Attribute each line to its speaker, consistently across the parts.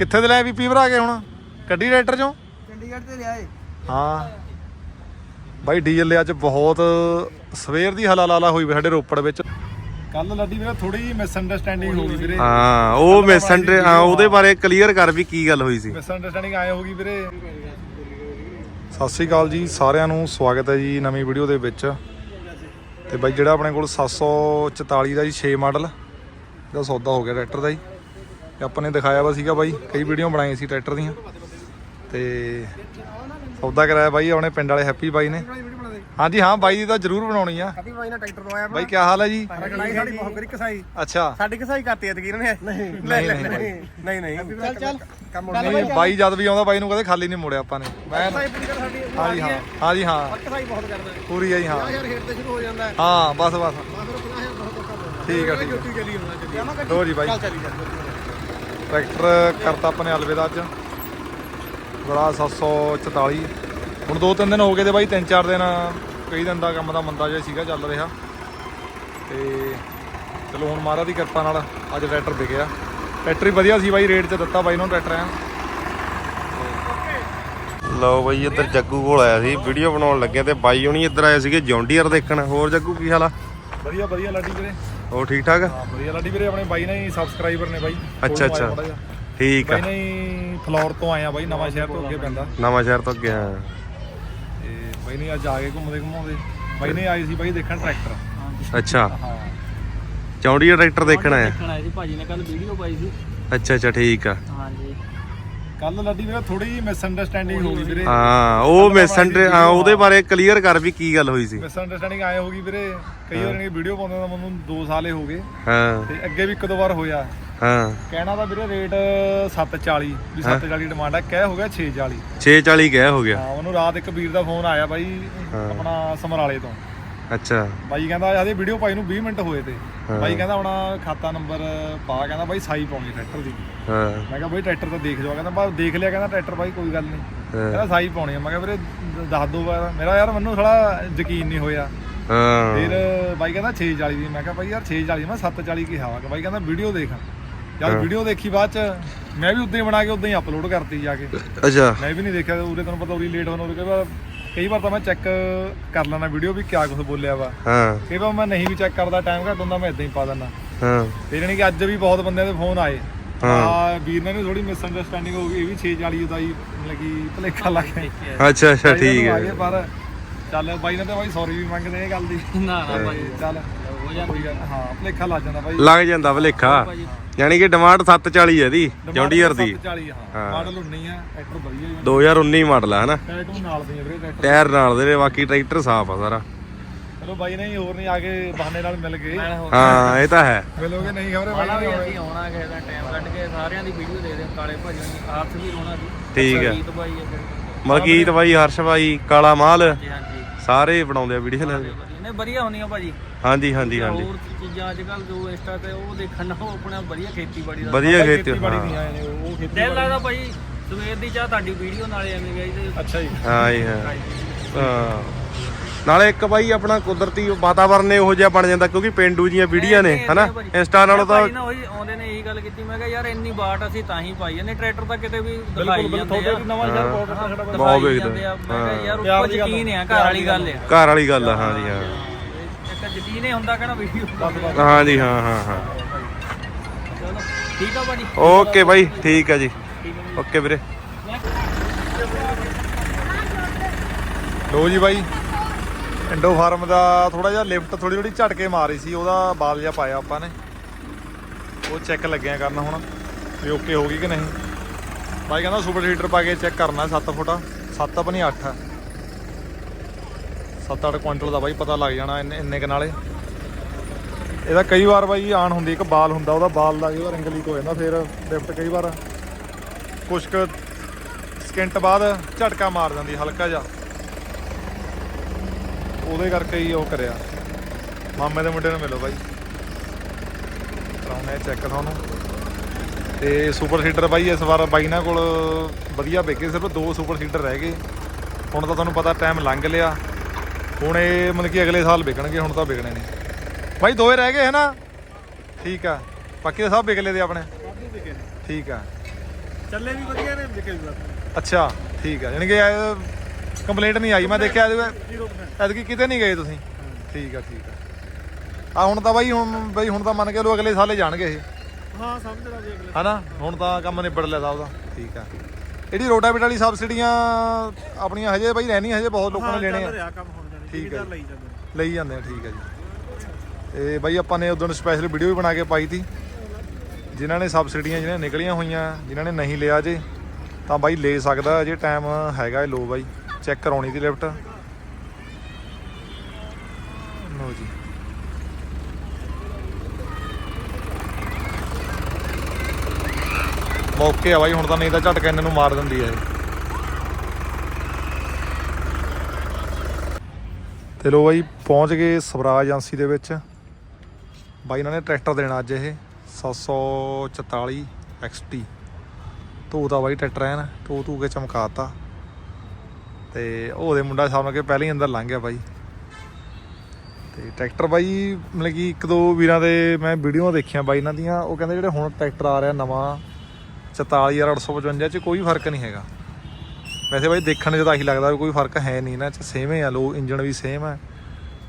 Speaker 1: ਕਿੱਥੇ ਦੇ ਲੈ ਵੀ ਭਰਾ ਕੇ ਹੁਣ? ਕੱਢੀ ਟਰੈਕਟਰ ਚੋਂ?
Speaker 2: ਚੰਡੀਗੜ੍ਹ ਤੇ ਲਿਆਏ।
Speaker 1: ਹਾਂ। ਬਾਈ ਡੀਜ਼ਲ ਲਿਆ ਚ ਬਹੁਤ ਸਵੇਰ ਦੀ ਹਲਾ ਲਾਲਾ ਹੋਈ ਵੀ ਸਾਡੇ ਰੋਪੜ ਵਿੱਚ। ਕੱਲ ਲੱਡੀ ਵੀਰੇ ਥੋੜੀ ਜਿਹੀ ਮਿਸ ਅੰਡਰਸਟੈਂਡਿੰਗ ਹੋ ਗਈ ਵੀਰੇ।
Speaker 3: ਹਾਂ ਉਹ ਮਿਸਅੰਡ ਹਾਂ ਉਹਦੇ ਬਾਰੇ ਕਲੀਅਰ ਕਰ ਵੀ ਕੀ ਗੱਲ ਹੋਈ ਸੀ।
Speaker 1: ਮਿਸ ਅੰਡਰਸਟੈਂਡਿੰਗ ਆਏ ਹੋ ਗਈ ਵੀਰੇ। ਸਤਿ ਸ੍ਰੀ ਅਕਾਲ ਜੀ ਸਾਰਿਆਂ ਨੂੰ ਸਵਾਗਤ ਹੈ ਜੀ ਨਵੀਂ ਵੀਡੀਓ ਦੇ ਵਿੱਚ। ਤੇ ਬਾਈ ਜਿਹੜਾ ਆਪਣੇ ਕੋਲ 744 ਦਾ ਜੀ 6 ਮਾਡਲ ਦਾ ਸੌਦਾ ਹੋ ਗਿਆ ਟਰੈਕਟਰ ਦਾ ਜੀ। ਤੇ ਆਪਾਂ ਨੇ ਦਿਖਾਇਆ ਵਾ ਸੀਗਾ ਬਾਈ ਕਈ ਵੀਡੀਓ ਬਣਾਈਆਂ ਸੀ ਟਰੈਕਟਰ ਦੀਆਂ। ਤੇ ਸੌਦਾ ਕਰਾਇਆ ਬਾਈ ਆਪਣੇ ਪਿੰਡ ਵਾਲੇ ਹੈਪੀ ਬਾਈ ਨੇ। ਹਾਂਜੀ ਹਾਂ ਬਾਈ ਦੀ ਤਾਂ ਜ਼ਰੂਰ ਬਣਾਉਣੀ ਆ।
Speaker 2: ਬਾਈ ਨਾਲ ਟਰੈਕਟਰ ਲਵਾਇਆ
Speaker 1: ਬਾਈ ਕੀ ਹਾਲ ਹੈ ਜੀ?
Speaker 2: ਸਾਡੀ ਬਹੁਤ ਕਰੀ ਕਸਾਈ।
Speaker 1: ਅੱਛਾ।
Speaker 2: ਸਾਡੀ ਕਸਾਈ ਕਰਤੀ ਐ ਤਕੀਰ ਨੇ ਨਹੀਂ
Speaker 1: ਨਹੀਂ, ਨਹੀਂ,
Speaker 2: ਨਹੀਂ ਨਹੀਂ ਚੱਲ ਚੱਲ। ਕੰਮ ਹੋ
Speaker 1: ਨਹੀਂ ਬਾਈ। ਜਦ ਵੀ ਆਉਂਦਾ ਬਾਈ ਨੂੰ ਕਦੇ ਖਾਲੀ ਨਹੀਂ ਮੋੜਿਆ ਆਪਾਂ ਨੇ। ਮੈਂ ਹਾਂਜੀ ਹਾਂ ਹਾਂਜੀ ਹਾਂ।
Speaker 2: ਕਸਾਈ ਬਹੁਤ ਕਰਦਾ।
Speaker 1: ਪੂਰੀ ਆਈ ਹਾਂ।
Speaker 2: ਯਾਰ ਹੇਠ ਤੇ ਸ਼ੁਰੂ ਹੋ ਜਾਂਦਾ। ਹੈ
Speaker 1: ਹਾਂ ਬਸ ਬਸ।
Speaker 2: ਬਸ ਫਿਰ 50000 ਬਹੁਤ ਔਖਾ ਪੈਂਦਾ
Speaker 1: ਠੀਕ ਆ ਠੀਕ ਆ। ਲੋ ਜੀ ਬਾਈ।
Speaker 2: ਚੱਲ ਚਲੀ ਜਾ
Speaker 1: ਟਰੈਕਟਰ ਕਰਤਾ ਆਪਣੇ ਅਲਵਿਦਾ ਅੱਜ। ਬੜਾ 744 ਹੁਣ ਦੋ ਤਿੰਨ ਦਿਨ ਹੋ ਗਏ ਤੇ ਬਾਈ ਤਿੰਨ ਚਾਰ ਦਿਨ ਕਈ ਦਿਨ ਦਾ ਕੰਮ ਦਾ ਮੰਦਾ ਜਿਹਾ ਸੀਗਾ ਚੱਲ ਰਿਹਾ। ਤੇ ਚਲੋ ਹੁਣ ਮਹਾਰਾਜ ਦੀ ਕਿਰਪਾ ਨਾਲ ਅੱਜ ਟਰੈਕਟਰ ਵਿਕਿਆ। ਟਰੈਕਟਰ ਹੀ ਵਧੀਆ ਸੀ ਬਾਈ ਰੇਟ 'ਚ ਦਿੱਤਾ ਬਾਈ ਨੂੰ ਟਰੈਕਟਰ ਆ
Speaker 3: ਲਓ ਬਈ ਇੱਧਰ ਜੱਗੂ ਕੋਲ ਆਇਆ ਸੀ ਵੀਡੀਓ ਬਣਾਉਣ ਲੱਗੇ ਤੇ ਬਾਈ ਹੁਣੀ ਇੱਧਰ ਆਏ ਸੀਗੇ ਜੌਂਡੀਅਰ ਦੇਖਣ। ਹੋਰ ਜੱਗੂ ਕੀ ਹਾਲ ਆ?
Speaker 1: ਵਧੀਆ ਵਧੀਆ ਲੱਡੀ ਵੀਰੇ।
Speaker 3: ਹੋਰ ਠੀਕ ਠਾਕ
Speaker 1: ਹਾਂ ਵਧੀਆ। ਲੱਡੀ ਵੀਰੇ ਆਪਣੇ ਬਾਈ ਨੇ ਸਬਸਕ੍ਰਾਈਬਰ ਨੇ ਬਾਈ।
Speaker 3: ਅੱਛਾ, ਅੱਛਾ। ਠੀਕ ਆ।
Speaker 1: ਬਾਈ ਨੇ ਫਲੋਰ ਤੋਂ ਆਏ ਆ ਬਾਈ ਨਵਾਂ ਸ਼ਹਿਰ ਤੋਂ ਅੱਗੇ ਪੈਂਦਾ।
Speaker 3: ਨਵਾਂ ਸ਼ਹਿਰ ਤੋਂ ਗਿਆ
Speaker 1: ਤੇ ਬਾਈ ਨੇ ਅੱਜ ਆ ਕੇ ਘੁੰਮਦੇ ਘੁੰਮਾਉਂਦੇ ਬਾਈ ਨੇ ਆਏ ਸੀ ਬਾਈ ਦੇਖਣ ਟਰੈਕਟਰ।
Speaker 3: ਅੱਛਾ।
Speaker 1: ਹਾਂ।
Speaker 3: ਚੌਂਡੀਅਰ ਟਰੈਕਟਰ ਦੇਖਣ ਆਇਆ?
Speaker 4: ਦੇਖਣ ਆਏ ਸੀ। ਭਾਜੀ ਨੇ ਕੱਲ ਵੀਡੀਓ ਪਾਈ ਸੀ।
Speaker 3: ਅੱਛਾ ਅੱਛਾ ਠੀਕ ਆ।
Speaker 4: ਹਾਂਜੀ।
Speaker 1: ਕੱਲ ਲੱਡੀ ਵੀਰੇ ਥੋੜੀ ਜਿਹੀ ਮਿਸ ਅੰਡਰਸਟੈਂਡਿੰਗ ਹੋ ਗਈ ਵੀਰੇ।
Speaker 3: ਹਾਂ ਉਹ ਮਿਸਅੰਡ ਹਾਂ ਉਹਦੇ ਬਾਰੇ ਕਲੀਅਰ ਕਰ ਵੀ ਕੀ ਗੱਲ ਹੋਈ ਸੀ।
Speaker 1: ਮਿਸ ਅੰਡਰਸਟੈਂਡਿੰਗ ਆਏ ਹੋ ਗਈ ਵੀਰੇ। ਕਈ ਵਾਰ ਇਹ ਵੀਡੀਓ ਪਾਉਂਦੇ ਤਾਂ ਮੈਨੂੰ 2 ਸਾਲੇ ਹੋ ਗਏ।
Speaker 3: ਹਾਂ।
Speaker 1: ਤੇ ਅੱਗੇ ਵੀ ਇੱਕ ਦੋ ਵਾਰ ਹੋਇਆ।
Speaker 3: ਹਾਂ।
Speaker 1: ਕਹਿਣਾ ਤਾਂ ਵੀਰੇ ਰੇਟ 740 ਵੀ 740 ਡਿਮਾਂਡ ਹੈ ਕਹਿ ਹੋ ਗਿਆ 640
Speaker 3: 640 ਗਿਆ ਹੋ ਗਿਆ।
Speaker 1: ਹਾਂ ਉਹਨੂੰ ਰਾਤ ਇੱਕ ਵੀਰ ਦਾ ਫੋਨ ਆਇਆ ਬਾਈ ਆਪਣਾ ਸਮਰਾਲੇ ਤੋਂ।
Speaker 3: ਅੱਛਾ।
Speaker 1: ਬਾਈ ਕਹਿੰਦਾ ਆਦੇ ਵੀਡੀਓ ਪਾਈ ਨੂੰ 20 ਮਿੰਟ ਹੋਏ ਤੇ। ਬਾਈ ਕਹਿੰਦਾ ਆਪਣਾ ਖਾਤਾ ਨੰਬਰ ਪਾ ਕਹਿੰਦਾ ਬਾਈ ਸਾਈ ਪਾਉਣੀ ਟਰੈਕਟਰ ਦੀ।
Speaker 3: ਹਾਂ।
Speaker 1: ਮੈਂ ਕਿਹਾ ਬਾਈ ਟਰੈਕਟਰ ਤਾਂ ਦੇਖ ਜਾਓ ਕਹਿੰਦਾ ਬਾ ਦੇਖ ਲਿਆ ਕਹਿੰਦਾ ਟਰੈਕਟਰ ਬਾਈ ਕੋਈ ਗੱਲ ਨਹੀਂ। ਕਹਿੰਦਾ ਸਾਈ ਪਾਉਣੀ ਆ। ਮੈਂ ਕਿਹਾ ਵੀਰੇ ਦੱਸ ਦੋ ਵਾਰ। ਮੇਰਾ ਯਾਰ ਮੈਨੂੰ ਥੋੜਾ ਯਕੀਨ ਨਹੀਂ ਹੋਇਆ।
Speaker 3: ਹਾਂ।
Speaker 1: ਫਿਰ ਬਾਈ ਕਹਿੰਦਾ 640 ਦੀ। ਮੈਂ ਕਿਹਾ ਬਾਈ ਯਾਰ 640 ਮੈਂ 740 ਕਿਹਾ ਵਾ। ਬਾਈ ਕਹਿੰਦਾ ਵੀਡੀਓ ਦੇਖ। ਜਦ ਵੀਡੀਓ ਦੇਖੀ ਬਾਅਦ ਚ ਮੈਂ ਵੀ ਉਦਾਂ ਹੀ ਬਣਾ ਕੇ ਉਦਾਂ ਹੀ ਅਪਲੋਡ ਕਰਤੀ ਜਾ ਕੇ।
Speaker 3: ਅੱਛਾ।
Speaker 1: ਮੈਂ ਵੀ ਨਹੀਂ ਦੇਖਿਆ ਉਰੇ ਤੁਹਾਨੂੰ ਪਤਾ ਉਰੀ ਲੇਟ ਹੋਣ ਕਈ ਵਾਰ ਕਈ ਵਾਰ ਤਾਂ ਮੈਂ ਚੈੱਕ ਕਰ ਲੈਣਾ ਵੀਡੀਓ ਵੀ ਕਿਆ ਕੁਝ ਬੋਲਿਆ ਵਾ।
Speaker 3: ਹਾਂ।
Speaker 1: ਕਈ ਵਾਰ ਮੈਂ ਨਹੀਂ ਵੀ ਚੈੱਕ ਕਰਦਾ ਟਾਈਮ ਘੱਟ ਹੁੰਦਾ ਮੈਂ ਇਦਾਂ ਹੀ ਪਾ ਦਿੰਦਾ।
Speaker 3: ਹਾਂ।
Speaker 1: ਤੇ ਜਾਣੀ ਕਿ ਅੱਜ ਵੀ ਬਹੁਤ ਬੰਦਿਆਂ ਦੇ ਫੋਨ ਆਏ। ਆ ਵੀਰ ਨੇ ਥੋੜੀ ਮਿਸ ਅੰਡਰਸਟੈਂਡਿੰਗ ਹੋ ਗਈ ਇਹ ਵੀ 640 ਦਾ ਹੀ ਲੱਗੀ ਭਲੇਖਾ ਲੱਗ ਗਿਆ
Speaker 3: ਅੱਛਾ ਅੱਛਾ ਠੀਕ ਹੈ।
Speaker 1: ਪਰ ਚੱਲ ਬਾਈ ਨੇ ਤਾਂ ਬਾਈ ਸੌਰੀ ਵੀ ਮੰਗਦੇ ਇਹ ਗੱਲ ਦੀ।
Speaker 4: ਨਾ ਨਾ ਭਾਜੀ
Speaker 1: ਚੱਲ
Speaker 4: ਹੋ ਜਾਂਦੀ
Speaker 1: ਕੋਈ ਗੱਲ ਹਾਂ ਭਲੇਖਾ ਲੱਗ ਜਾਂਦਾ ਬਾਈ।
Speaker 3: ਲੱਗ ਜਾਂਦਾ ਭਲੇਖਾ। ਯਾਨੀ ਕਿ ਡਿਮਾਂਡ 740 ਹੈ ਦੀ ਜੌਂਡੀਅਰ ਦੀ।
Speaker 1: 40 ਹਾਂ। ਮਾਡਲ 19 ਆ ਟਰੈਕਟਰ ਵਧੀਆ ਹੀ
Speaker 3: 2019 ਮਾਡਲ ਆ ਹਨਾ?
Speaker 1: ਟਰੈਕਟਰ ਨਾਲ ਦੇ ਵੀਰੇ ਟਰੈਕਟਰ
Speaker 3: ਟਾਇਰ ਨਾਲ ਦੇ ਨੇ, ਬਾਕੀ ਟਰੈਕਟਰ ਸਾਫ਼ ਆ ਸਾਰਾ।
Speaker 1: ਚਲੋ ਬਾਈ ਨੇ ਹੋਰ ਨਹੀਂ ਆ ਕੇ ਬਹਾਨੇ ਨਾਲ ਮਿਲ ਗਏ।
Speaker 3: ਹਾਂ ਇਹ ਤਾਂ ਹੈ।
Speaker 1: ਮਿਲੋਗੇ ਨਹੀਂ ਖਬਰੇ ਬਾਈ?
Speaker 4: ਅਸੀਂ ਆਉਣਾ ਕਿਸੇ ਦਾ ਟਾਈਮ ਕੱਢ ਕੇ ਸਾਰਿਆਂ ਦੀ ਵੀਡੀਓ ਦੇ ਦੇ ਕਾਲੇ ਭਾਜੀ ਨੇ ਆਰਥ ਵੀ ਰੋਣਾ ਸੀ
Speaker 3: ਠੀਕ ਹੈ।
Speaker 4: ਗੀਤ ਭਾਈ ਹੈ
Speaker 3: ਮਲਕੀਤ ਬਾਈ ਹਰਸ਼ ਬਾਈ ਕਾਲਾ ਮਾਲ।
Speaker 4: ਜੀ ਹਾਂਜੀ।
Speaker 3: ਸਾਰੇ ਬਣਾਉਂਦੇ ਆ ਵੀਡੀਓ
Speaker 4: ਵਧੀਆ ਨੇ ਵਧੀਆ ਹੁੰਦੀਆਂ ਭਾਜੀ।
Speaker 3: ਹਾਂਜੀ ਹਾਂਜੀ ਹਾਂਜੀ।
Speaker 4: ਹੋਰ ਚੀਜ਼ਾਂ ਅੱਜ ਕੱਲ ਜੋ ਇੰਸਟਾ ਤੇ ਉਹ ਦੇਖਣ ਨਾਲ ਉਹ ਆਪਣਾ ਵਧੀਆ ਖੇਤੀਬਾੜੀ ਦਾ।
Speaker 3: ਵਧੀਆ ਖੇਤੀ
Speaker 1: ਖੇਤੀਬਾੜੀ
Speaker 3: ਹਾਂ।
Speaker 1: ਦੀਆਂ ਆਏ ਨੇ ਉਹ ਖੇਤੀ
Speaker 4: ਦਿਲ ਲੱਗਦਾ ਭਾਈ ਸਵੇਰ ਦੀ ਚਾਹ ਤੁਹਾਡੀ ਵੀਡੀਓ ਨਾਲੇ ਐਵੇਂ ਗਈ ਤੇ
Speaker 1: ਅੱਛਾ ਜੀ।
Speaker 3: ਹਾਂ ਜੀ ਹਾਂ। ਹਾਂ। ਨਾਲੇ ਇੱਕ ਬਾਈ ਆਪਣਾ ਕੁਦਰਤੀ ਵਾਤਾਵਰਨ ਇਹੋ ਜਿਹਾ ਬਣ ਜਾਂਦਾ ਕਿਉਂਕਿ ਪਿੰਡੂ ਜੀਆਂ ਵੀਡੀਓ ਨੇ ਹਨਾ? ਇੰਸਟਾ ਨਾਲੋਂ ਤਾਂ
Speaker 4: ਭਾਈ ਨਾ ਉਹੀ ਆਉਂਦੇ ਨੇ ਇਹੀ ਗੱਲ ਕੀਤੀ ਮੈਂ ਕਿਹਾ ਯਾਰ ਇੰਨੀ ਬਾਟ ਅਸੀਂ ਤਾਂ ਹੀ ਪਾਈ ਜਾਂਦੇ ਟਰੈਕਟਰ ਤਾਂ ਕਿਤੇ ਵੀ ਦਿਖਾਈ
Speaker 1: ਬਿਲਕੁਲ
Speaker 4: ਜਾਂਦੇ
Speaker 1: ਤੁਹਾਡੇ
Speaker 4: ਆ
Speaker 1: ਵੀ ਨਵਾਂ ਸ਼ਹਿਰ ਬਹੁਤ ਸਾਡਾ
Speaker 3: ਬਹੁਤ
Speaker 4: ਦਿਖਾਈ
Speaker 3: ਵੇਖਦੇ
Speaker 4: ਆ ਮੈਂ ਕਿਹਾ ਯਾਰ ਉੱਪਰ ਯਕੀਨ ਆ ਘਰ ਵਾਲੀ ਗੱਲ ਆ।
Speaker 3: ਘਰ ਵਾਲੀ ਗੱਲ ਆ ਹਾਂ ਜੀ ਹਾਂ।
Speaker 4: ਇੱਕ ਯਕੀਨ ਹੀ ਹੁੰਦਾ ਕਹਿੰਦਾ ਵੀਡੀਓ
Speaker 3: ਹਾਂ ਜੀ ਹਾਂ ਹਾਂ ਹਾਂ।
Speaker 4: ਚਲੋ ਠੀਕ ਆ ਭਾਜੀ।
Speaker 3: ਓਕੇ ਬਾਈ ਠੀਕ ਆ ਜੀ। ਓਕੇ ਵੀਰੇ।
Speaker 1: ਲੋ ਜੀ ਬਾਈ। ਇੰਡੋ ਫਾਰਮ ਦਾ ਥੋੜਾ ਜਿਹਾ ਲਿਫਟ ਥੋੜੀ ਥੋੜੀ ਝਟਕੇ ਮਾਰੀ ਸੀ, ਉਹਦਾ ਬਾਲ ਜਿਹਾ ਪਾਇਆ ਆਪਾਂ ਨੇ। ਉਹ ਚੈੱਕ ਲੱਗਿਆ ਕਰਨ ਹੁਣ, ਵੀ ਓਕੇ ਹੋ ਗਈ ਕਿ ਨਹੀਂ। ਬਾਈ ਕਹਿੰਦਾ ਸੁਪਰ ਹੀਟਰ ਪਾ ਕੇ ਚੈੱਕ ਕਰਨਾ 7 ਫੁੱਟ 7 ਆਪਣੀ 8 ਹੈ 7-8 ਕੁਇੰਟਲ ਦਾ ਬਾਈ ਪਤਾ ਲੱਗ ਜਾਣਾ ਇੰਨੇ ਇੰਨੇ ਕ ਨਾਲੇ ਇਹਦਾ ਕਈ ਵਾਰ ਬਾਈ ਆਣ ਹੁੰਦੀ, ਇੱਕ ਬਾਲ ਹੁੰਦਾ, ਉਹਦਾ ਬਾਲ ਦਾ ਕਈ ਵਾਰ ਰਿੰਗ ਲੀਕ ਹੋ ਜਾਂਦਾ, ਫਿਰ ਲਿਫਟ ਕਈ ਵਾਰ। ਕੁਛ ਕੁ ਸਕਿੰਟ ਬਾਅਦ ਝਟਕਾ ਮਾਰ ਜਾਂਦੀ ਹਲਕਾ ਜਿਹਾ। ਉਹਦੇ ਕਰਕੇ ਹੀ ਉਹ ਕਰਿਆ। ਮਾਮੇ ਦੇ ਮੁੰਡੇ ਨੂੰ ਮਿਲੋ ਬਾਈ। ਕਰਾਉਣੇ ਚੈੱਕ ਤੁਹਾਨੂੰ। ਤੇ ਸੁਪਰ ਸੀਡਰ ਬਾਈ ਇਸ ਵਾਰ ਬਾਈ ਨਾਲ ਕੋਲ ਵਧੀਆ ਵਿਕੇ ਸਿਰਫ ਦੋ ਸੁਪਰ ਸੀਡਰ ਰਹਿ ਗਏ। ਹੁਣ ਤਾਂ ਤੁਹਾਨੂੰ ਪਤਾ ਟਾਈਮ ਲੰਘ ਲਿਆ। ਹੁਣ ਇਹ ਮਤਲਬ ਕਿ ਅਗਲੇ ਸਾਲ ਵਿਕਣਗੇ ਹੁਣ ਤਾਂ ਵਿਕਣੇ ਨਹੀਂ ਬਾਈ ਦੋਏ ਰਹਿ ਗਏ ਹੈ ਨਾ ਠੀਕ ਆ। ਬਾਕੀ ਸਭ ਵਿਕ ਲਏ ਦੇ ਆਪਣੇ। ਠੀਕ ਆ।
Speaker 2: ਚੱਲੇ ਵੀ ਵਧੀਆ ਨੇ ਵਿਕੇ ਵੀ
Speaker 1: ਅੱਛਾ ਠੀਕ ਹੈ ਯਾਨੀ ਕਿ ਕੰਪਲੇਂਟ ਨਹੀਂ ਆਈ ਮੈਂ ਦੇਖਿਆ ਇਹਦੇ
Speaker 2: 0%
Speaker 1: ਐਤਕੀ ਕਿਤੇ ਨਹੀਂ ਗਏ ਤੁਸੀਂ। ਠੀਕ ਆ ਠੀਕ ਆ। ਆ ਹੁਣ ਤਾਂ ਬਾਈ ਹੁਣ ਬਾਈ ਹੁਣ ਤਾਂ ਮੰਨ ਕੇ ਲੋ ਅਗਲੇ ਸਾਲੇ ਜਾਣਗੇ ਇਹ।
Speaker 2: ਹਾਂ ਸਮਝ ਲਾ ਜੀ ਅਗਲੇ।
Speaker 1: ਹਨਾ? ਹੁਣ ਤਾਂ ਕੰਮ ਨਿਬੜ ਲਿਆ ਸਭ ਦਾ। ਠੀਕ ਆ। ਜਿਹੜੀ ਰੋਟਾਵੇਟਰ ਵਾਲੀ ਸਬਸਿਡੀਆਂ ਆਪਣੀਆਂ ਹਜੇ ਬਾਈ ਰਹਿਣੀਆਂ ਹਜੇ ਬਹੁਤ ਲੋਕਾਂ ਨੇ ਲੈਣੇ ਆ ਠੀਕ।
Speaker 2: ਜ਼ਿਮੀਦਾਰ ਲਈ ਜਾਂਦੇ
Speaker 1: ਆ ਠੀਕ ਆ ਜੀ। ਤੇ ਬਾਈ ਆਪਾਂ ਨੇ ਉਦੋਂ ਸਪੈਸ਼ਲ ਵੀਡੀਓ ਵੀ ਬਣਾ ਕੇ ਪਾਈ ਤੀ। ਜਿਨ੍ਹਾਂ ਨੇ ਸਬਸਿਡੀਆਂ ਜਿਹੜੀਆਂ ਨਿਕਲੀਆਂ ਹੋਈਆਂ ਜਿਨ੍ਹਾਂ ਨੇ ਨਹੀਂ ਲਿਆ ਜੇ ਤਾਂ ਬਾਈ ਲੈ ਸਕਦਾ ਜੇ ਟਾਈਮ ਹੈਗਾ ਇਹ ਲੋ ਬਾਈ। ਚੈੱਕ ਕਰਾਉਣੀ ਦੀ ਲਿਫਟ। ਲੋ ਜੀ। ਮੌਕੇ ਆ ਬਾਈ, ਹੁਣ ਤਾਂ ਨਹੀਂ ਤਾਂ ਝਟਕਾ ਇਹਨਾਂ ਨੂੰ ਮਾਰ ਦਿੰਦੀ ਹੈ ਇਹ। ਤੇ ਲੋ ਬਾਈ, ਪਹੁੰਚ ਗਏ ਸਵਰਾਜ ਏਜੰਸੀ ਦੇ ਵਿੱਚ। ਬਾਈ, ਇਹਨਾਂ ਨੇ ਟਰੈਕਟਰ ਦੇਣਾ ਅੱਜ ਇਹ 744 XT ਧੋਤਾ ਬਾਈ ਟਰੈਕਟਰ ਐਨ, ਧੋ ਧੂ ਕੇ ਚਮਕਾਤਾ ਤੇ ਉਹਦੇ ਮੁੰਡਾ ਸਾਹਮਣੇ ਕੇ ਪਹਿਲਾਂ ਹੀ ਅੰਦਰ ਲੰਘ ਗਿਆ ਬਾਈ। ਤੇ ਟਰੈਕਟਰ ਬਾਈ, ਮਤਲਬ ਕਿ ਇੱਕ ਦੋ ਵੀਰਾਂ ਦੇ ਮੈਂ ਵੀਡੀਓ ਦੇਖੀਆਂ ਬਾਈ ਇਹਨਾਂ ਦੀਆਂ। ਉਹ ਕਹਿੰਦੇ ਜਿਹੜੇ ਹੁਣ ਟਰੈਕਟਰ ਆ ਰਿਹਾ ਨਵਾਂ 44855 ਚ ਕੋਈ ਫ਼ਰਕ ਨਹੀਂ ਹੈਗਾ। ਵੈਸੇ ਬਾਈ ਦੇਖਣ 'ਚ ਤਾਂ ਆਹੀ ਲੱਗਦਾ ਵੀ ਕੋਈ ਫ਼ਰਕ ਹੈ ਨਹੀਂ ਇਹਨਾਂ 'ਚ ਸੇਮ ਹੀ ਆ ਲੋ ਇੰਜਣ ਵੀ ਸੇਮ ਹੈ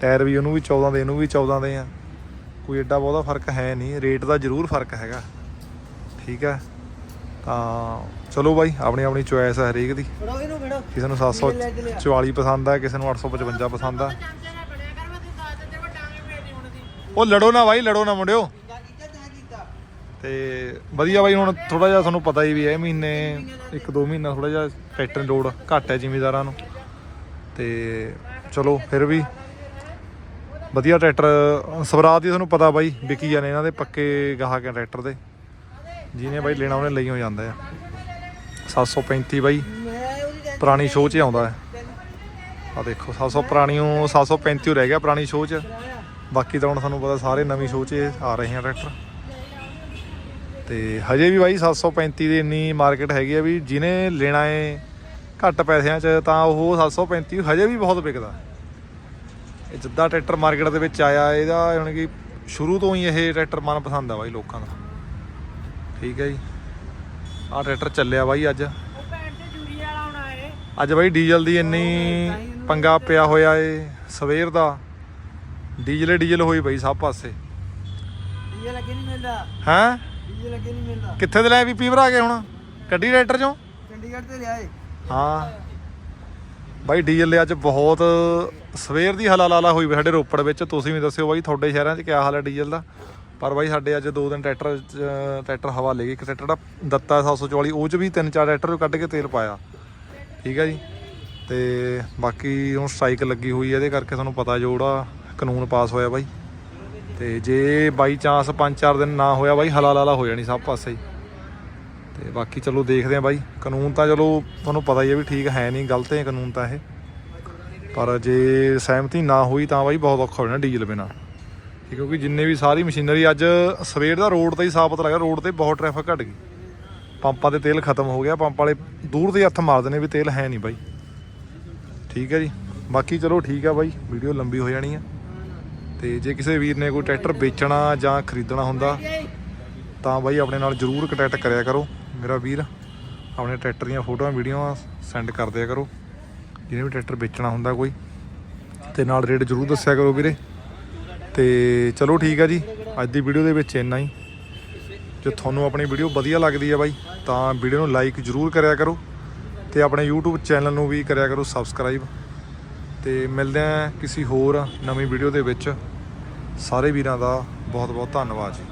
Speaker 1: ਟਾਇਰ ਵੀ ਉਹਨੂੰ ਵੀ 14 ਦੇ, ਇਹਨੂੰ ਵੀ 14 ਦੇ ਆ। ਕੋਈ ਐਡਾ ਬਹੁਤਾ ਫ਼ਰਕ ਹੈ ਨਹੀਂ ਰੇਟ ਦਾ ਜ਼ਰੂਰ ਫ਼ਰਕ ਹੈਗਾ। ਠੀਕ ਹੈ ਤਾਂ ਚਲੋ ਬਾਈ ਆਪਣੀ ਆਪਣੀ ਚੁਆਇਸ ਹੈ ਹਰੇਕ ਦੀ। ਕਿਸੇ ਨੂੰ 744 ਪਸੰਦ ਆ ਕਿਸੇ ਨੂੰ 855 ਪਸੰਦ ਆ। ਉਹ ਲੜੋ ਨਾ ਬਾਈ ਲੜੋ ਨਾ ਮੁੰਡਿਓ। ਤੇ। ਵਧੀਆ ਬਾਈ ਹੁਣ ਥੋੜਾ ਜਿਹਾ ਤੁਹਾਨੂੰ ਪਤਾ ਹੀ ਵੀ ਹੈ ਮਹੀਨੇ ਇੱਕ ਦੋ ਮਹੀਨਾ ਥੋੜਾ ਜਿਹਾ ਟਰੈਕਟਰ ਲੋਡ ਘੱਟ ਹੈ ਜ਼ਿਮੀਦਾਰਾਂ ਨੂੰ। ਤੇ ਚਲੋ ਫਿਰ ਵੀ ਵਧੀਆ ਟਰੈਕਟਰ ਸਵਰਾਜ ਦੀ ਤੁਹਾਨੂੰ ਪਤਾ ਬਾਈ ਵਿਕੀ ਜਾਂਦੇ ਇਹਨਾਂ ਦੇ ਪੱਕੇ ਗਾਹਕ ਟਰੈਕਟਰ ਦੇ। ਜਿਹਨੇ ਬਾਈ ਲੈਣਾ ਉਹਨੇ ਲਈ ਹੋ ਜਾਂਦਾ ਆ। 735 ਬਾਈ। ਪੁਰਾਣੀ ਸ਼ੋਅ 'ਚ ਆਉਂਦਾ ਹੈ। ਆ ਦੇਖੋ 700 ਪੁਰਾਣੀ ਉਹ 735 ਰਹਿ ਗਿਆ ਪੁਰਾਣੀ ਸ਼ੋਅ 'ਚ। ਬਾਕੀ ਤਾਂ ਹੁਣ ਤੁਹਾਨੂੰ ਪਤਾ ਸਾਰੇ ਨਵੀਂ ਸ਼ੋਅ 'ਚ ਆ ਰਹੇ ਆ ਟਰੈਕਟਰ ਤੇ ਹਜੇ ਵੀ ਬਾਈ 735 ਦੀ ਇੰਨੀ ਮਾਰਕੀਟ ਹੈਗੀ ਆ ਵੀ ਜਿਹਨੇ ਲੈਣਾ ਏ ਘੱਟ ਪੈਸਿਆਂ 'ਚ ਤਾਂ ਉਹ 735 ਹਜੇ ਵੀ ਬਹੁਤ ਵਿਕਦਾ। ਇਹ ਜਿੱਦਾਂ ਟਰੈਕਟਰ ਮਾਰਕੀਟ ਦੇ ਵਿੱਚ ਆਇਆ, ਇਹਦਾ ਹੁਣ ਕਿ ਸ਼ੁਰੂ ਤੋਂ ਹੀ ਇਹ ਟਰੈਕਟਰ ਮਨ ਪਸੰਦ ਆ ਬਾਈ ਲੋਕਾਂ ਦਾ। ਠੀਕ ਹੈ ਜੀ। ਆਹ ਟਰੈਕਟਰ ਚੱਲਿਆ ਬਾਈ ਅੱਜ। ਅੱਜ ਬਾਈ ਡੀਜ਼ਲ ਦੀ ਇੰਨੀ ਪੰਗਾ ਪਿਆ ਹੋਇਆ ਏ ਸਵੇਰ ਦਾ। ਡੀਜ਼ਲ ਡੀਜ਼ਲ ਹੋਈ ਬਈ ਸਭ ਪਾਸੇ।
Speaker 2: ਡੀਜੇ ਲੱਗੇ ਨਹੀਂ ਮਿਲਦਾ।
Speaker 1: ਹੈਂ?
Speaker 2: ਡੀਜੇ ਲੱਗੇ ਨਹੀਂ ਮਿਲਦਾ।
Speaker 1: ਕਿੱਥੇ ਦੇ ਲੈ ਵੀ ਭਰਾ ਕੇ ਹੁਣ? ਕੱਢੀ ਟਰੈਕਟਰ ਚੋਂ?
Speaker 2: ਚੰਡੀਗੜ੍ਹ ਤੇ ਲਿਆਏ।
Speaker 1: ਹਾਂ। ਬਾਈ ਡੀਜ਼ਲ ਦੇ ਅੱਜ ਬਹੁਤ ਸਵੇਰ ਦੀ ਹਲਾ ਲਾਲਾ ਹੋਈ ਸਾਡੇ ਰੋਪੜ ਵਿੱਚ। ਤੁਸੀਂ ਵੀ ਦੱਸਿਓ ਬਾਈ ਤੁਹਾਡੇ ਸ਼ਹਿਰਾਂ 'ਚ ਕਿਆ ਹਾਲ ਹੈ ਡੀਜ਼ਲ ਦਾ? ਪਰ ਬਾਈ ਸਾਡੇ ਅੱਜ ਦੋ ਦਿਨ ਟਰੈਕਟਰ 'ਚ- ਟਰੈਕਟਰ ਹਵਾ ਲੈ ਗਈ, ਇੱਕ ਟਰੈਕਟਰ ਦਾ ਦਿੱਤਾ 744 ਉਹ 'ਚ ਵੀ ਤਿੰਨ ਚਾਰ ਟਰੈਕਟਰ ਕੱਢ ਕੇ ਤੇਲ ਪਾਇਆ। ਠੀਕ ਹੈ ਜੀ? ਤੇ ਬਾਕੀ ਹੁਣ ਸਟ੍ਰਾਈਕ ਲੱਗੀ ਹੋਈ ਹੈ ਇਹਦੇ ਕਰਕੇ ਤੁਹਾਨੂੰ ਪਤਾ ਜੋ ਜਿਹੜਾ ਕਾਨੂੰਨ ਪਾਸ ਹੋਇਆ ਬਾਈ। ਤੇ ਜੇ ਬਾਈ ਚਾਂਸ ਪੰਜ ਚਾਰ ਦਿਨ ਨਾ ਹੋਇਆ ਬਾਈ ਹਲਾ ਲਾਲਾ ਹੋ ਜਾਣੀ ਸਭ ਪਾਸੇ। ਹੀ ਤੇ ਬਾਕੀ ਚਲੋ ਦੇਖਦੇ ਆ ਬਾਈ, ਕਾਨੂੰਨ ਤਾਂ ਚਲੋ ਤੁਹਾਨੂੰ ਪਤਾ ਹੀ ਹੈ ਵੀ ਠੀਕ ਹੈ ਨਹੀਂ, ਗਲਤ ਹੈ ਕਾਨੂੰਨ ਤਾਂ ਇਹ। ਪਰ ਜੇ ਸਹਿਮਤੀ ਨਾ ਹੋਈ ਤਾਂ ਬਾਈ ਬਹੁਤ ਔਖਾ ਹੋ ਜਾਣਾ ਡੀਜ਼ਲ ਬਿਨਾ। ਕਿਉਂਕਿ ਜਿੰਨੇ ਵੀ ਸਾਰੀ ਮਸ਼ੀਨਰੀ ਅੱਜ ਸਵੇਰ ਦਾ ਰੋਡ ਤੇ ਹੀ ਸਾਫ਼ ਪਤਾ ਲੱਗਾ, ਰੋਡ ਤੇ ਬਹੁਤ ਟ੍ਰੈਫਿਕ ਘਟ ਗਈ। ਪੰਪਾਂ ਤੇ ਤੇਲ ਖਤਮ ਹੋ ਗਿਆ, ਪੰਪ ਵਾਲੇ ਦੂਰ ਦੇ ਹੱਥ ਮਾਰਦੇ ਨੇ ਵੀ ਤੇਲ ਹੈ ਨਹੀਂ ਬਾਈ। ਠੀਕ ਹੈ ਜੀ। ਬਾਕੀ ਚਲੋ ਠੀਕ ਆ ਬਾਈ, ਵੀਡੀਓ ਲੰਬੀ ਹੋ ਜਾਣੀ ਆ। ਤੇ ਜੇ ਕਿਸੇ ਵੀਰ ਨੇ ਕੋਈ ਟਰੈਕਟਰ ਵੇਚਣਾ ਜਾਂ ਖਰੀਦਣਾ ਹੁੰਦਾ, ਤਾਂ ਬਾਈ ਆਪਣੇ ਨਾਲ ਜਰੂਰ ਕੰਟੈਕਟ ਕਰਿਆ ਕਰੋ। ਮੇਰਾ ਵੀਰ, ਆਪਣੇ ਟਰੈਕਟਰ ਦੀਆਂ ਫੋਟੋਆਂ, ਵੀਡੀਓਆਂ ਸੈਂਡ ਕਰ ਦਿਆ ਕਰੋ। ਜਿਹਨੇ ਵੀ ਟਰੈਕਟਰ ਵੇਚਣਾ ਹੁੰਦਾ ਕੋਈ, ਤੇ ਨਾਲ ਰੇਟ ਜਰੂਰ ਦੱਸਿਆ ਕਰੋ ਵੀਰੇ। ਤੇ ਚਲੋ ਠੀਕ ਆ ਜੀ, ਅੱਜ ਦੀ ਵੀਡੀਓ ਦੇ ਵਿੱਚ ਇੰਨਾ ਹੀ। ਜੇ ਤੁਹਾਨੂੰ ਆਪਣੀ ਵੀਡੀਓ ਵਧੀਆ ਲੱਗਦੀ ਹੈ ਬਾਈ, ਤਾਂ ਵੀਡੀਓ ਨੂੰ ਲਾਈਕ ਜਰੂਰ ਕਰਿਆ ਕਰੋ ਤੇ ਆਪਣੇ YouTube ਚੈਨਲ ਨੂੰ ਵੀ ਕਰਿਆ ਕਰੋ ਸਬਸਕ੍ਰਾਈਬ ਤੇ ਮਿਲਦੇ ਆ ਕਿਸੇ ਹੋਰ ਨਵੀਂ ਵੀਡੀਓ ਦੇ ਵਿੱਚ। ਸਾਰੇ ਵੀਰਾਂ ਦਾ ਬਹੁਤ ਬਹੁਤ ਧੰਨਵਾਦ ਜੀ।